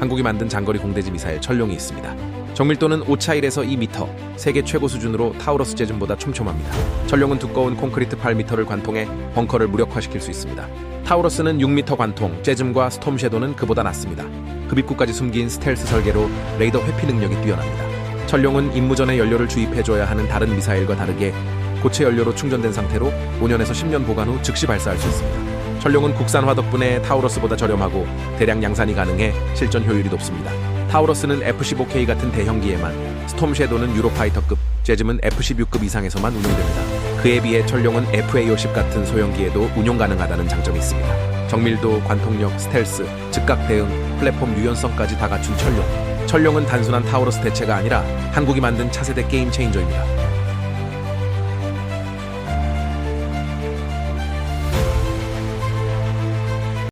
한국이 만든 장거리 공대지 미사일 천룡이 있습니다. 정밀도는 5차1에서 2m, 세계 최고 수준으로 타우러스 재즘보다 촘촘합니다. 천룡은 두꺼운 콘크리트 8m를 관통해 벙커를 무력화시킬 수 있습니다. 타우러스는 6m 관통, 재즘과 스톰 섀도는 그보다 낮습니다. 흡입구까지 숨긴 스텔스 설계로 레이더 회피 능력이 뛰어납니다. 천룡은 임무 전에 연료를 주입해줘야 하는 다른 미사일과 다르게 고체 연료로 충전된 상태로 5년에서 10년 보관 후 즉시 발사할 수 있습니다. 천룡은 국산화 덕분에 타우러스보다 저렴하고 대량 양산이 가능해 실전 효율이 높습니다. 타우러스는 F-15K 같은 대형기에만, 스톰 섀도는 유로파이터급, 재즘은 F-16급 이상에서만 운용됩니다. 그에 비해 천룡은 FA-50 같은 소형기에도 운용 가능하다는 장점이 있습니다. 정밀도, 관통력, 스텔스, 즉각 대응, 플랫폼 유연성까지 다 갖춘 천룡. 천룡은 단순한 타우러스 대체가 아니라 한국이 만든 차세대 게임 체인저입니다.